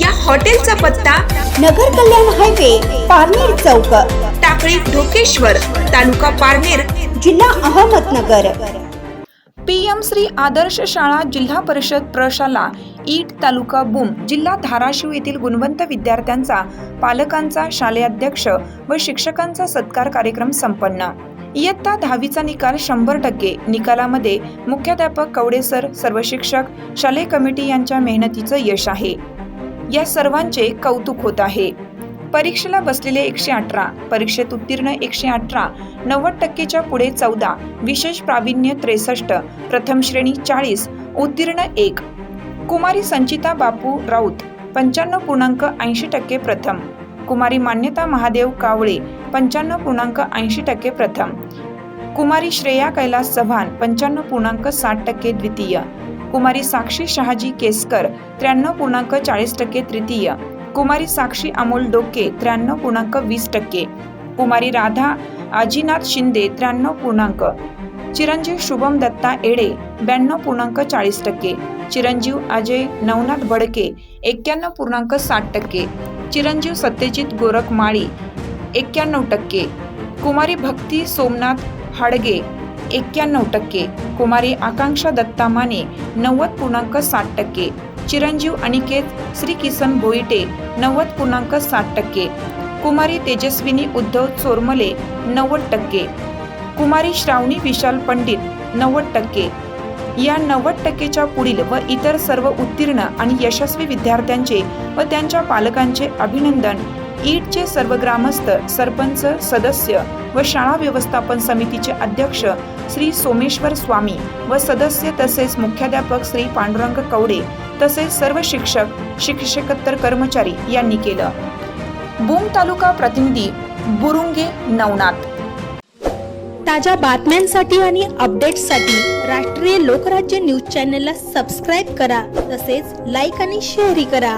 या हॉटेलचा पत्ता नगर कल्याण हायवे पारनेर चौक. टाकळी ढोकेश्वर तालुका पारनेर जिल्हा अहमदनगर. पी एम श्री आदर्श शाळा जिल्हा परिषद प्रशाला ईट तालुका बुम जिल्हा धाराशिव येथील गुणवंत विद्यार्थ्यांचा पालकांचा शालेयाध्यक्ष व शिक्षकांचा सत्कार कार्यक्रम संपन्न. इयत्ता दहावीचा निकाल शंभर टक्के. निकालामध्ये मुख्याध्यापक कवडेसर सर्व शिक्षक शालेय कमिटी यांच्या मेहनतीचं यश आहे. या सर्वांचे कौतुक होत आहे. परीक्षेला बसलेले एकशे अठरा परीक्षेत उत्तीर्ण एकशे अठरा नव्वद टक्केच्या पुढे चौदा विशेष प्रावीण्य त्रेसष्ट प्रथम श्रेणी चाळीस उत्तीर्ण एक. कुमारी संचिता बापू राऊत पंच्याण्णव पूर्णांक ऐंशी टक्के प्रथम. कुमारी मान्यता महादेव कावळे पंच्याण्णव पूर्णांक ऐंशी टक्के प्रथम. कुमारी श्रेया कैलास चव्हाण पंच्याण्णव पूर्णांक साठ टक्के द्वितीय. कुमारी साक्षी शहाजी केसकर, त्र्याण्णव पूर्णांक चाळीस टक्के तृतीय. कुमारी साक्षी अमोल डोके, त्र्याण्णव पूर्णांक वीस टक्के. कुमारी राधा आजीनाथ शिंदे, त्र्याण्णव पूर्णांक. चिरंजीव शुभम दत्ता एडे, ब्याण्णव पूर्णांक चाळीस टक्के. चिरंजीव अजय नवनाथ बडके, एक्क्याण्णव पूर्णांक साठ टक्के. चिरंजीव सत्यजित गोरख माळी एक्क्याण्णव टक्के. कुमारी भक्ती सोमनाथ हाडगे एक्क्याण्णव टक्के. कुमारी आकांक्षा दत्ता माने नव्वद पूर्णांक साठ टक्के. चिरंजीव अनिकेत श्री किसन बोईटे नव्वद पूर्णांक साठ टक्के. कुमारी तेजस्विनी उद्धव चोरमले नव्वद टक्के. कुमारी श्रावणी विशाल पंडित नव्वद टक्के. या नव्वद टक्केच्या पुढील व इतर सर्व उत्तीर्ण आणि यशस्वी विद्यार्थ्यांचे व त्यांच्या पालकांचे अभिनंदन. ईटचे सर्व ग्रामस्थ सरपंच सदस्य व शाळा व्यवस्थापन समितीचे अध्यक्ष श्री सोमेश्वर स्वामी व सदस्य तसेच मुख्याध्यापक श्री पांडुरंग कवडे तसेच सर्व शिक्षक शिक्षकेतर कर्मचारी यांनी केलं. बूम तालुका प्रतिनिधी बुरुंगे नवनाथ. ताज्या बातम्यांसाठी आणि अपडेट्ससाठी राष्ट्रीय लोकराज्य न्यूज चॅनलला सबस्क्राईब करा तसेच लाईक आणि शेअरही करा.